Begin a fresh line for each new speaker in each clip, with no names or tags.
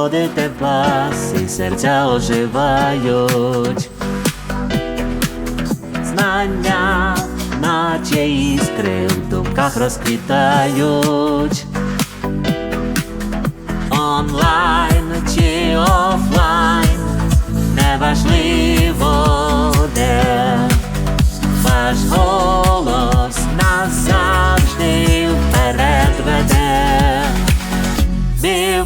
приходите тепла, і серця оживають. Знання, наче іскри в думках розквітають. Онлайн чи офлайн, неважливо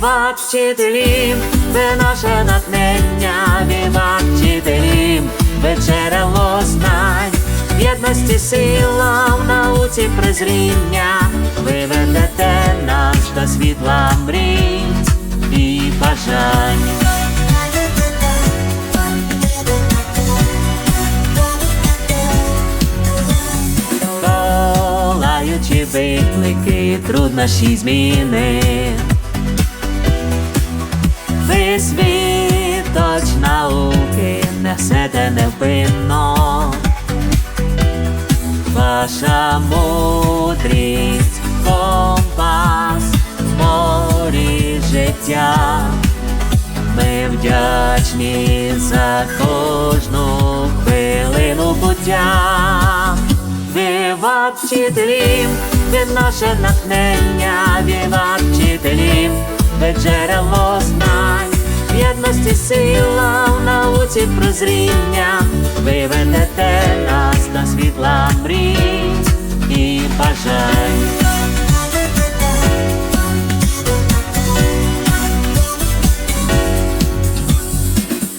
Віват вчителів, ви наше натхнення, віват ви джерело знань, в єдності сила, в науці прозріння, ви ведете нас до світла мрій і бажань. Долаючи виклики, труднощі зміни. Ви світоч науки несете невпинно. Ваша мудрість, компас, морі життя. Ми вдячні за кожну хвилину буття. Віват вчителів, ви наше натхнення, віват вчителів, ви джерело знань, сила, в науці прозріння, ви ведете нас до світла мрій і бажань.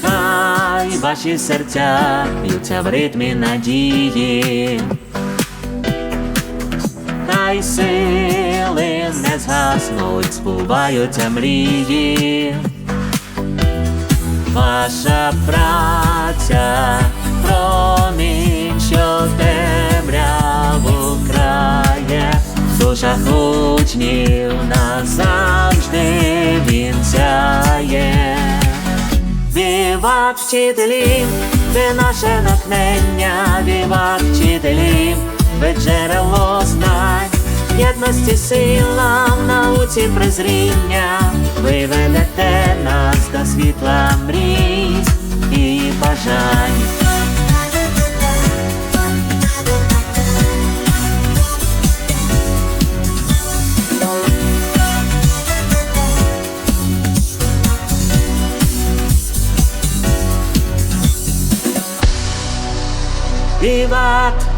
Хай ваші серця б'ються в ритмі надії. Хай сили не згаснуть, збуваються мрії. Ваша праця промінь, що темряву крає, в душах учнів назавжди він сяє. Віват вчителів, ви наше натхнення, віват вчителів, ви джерело знань, єдності сила, в науці прозріння, ви ведете нас до світла мрій і бажань. Віват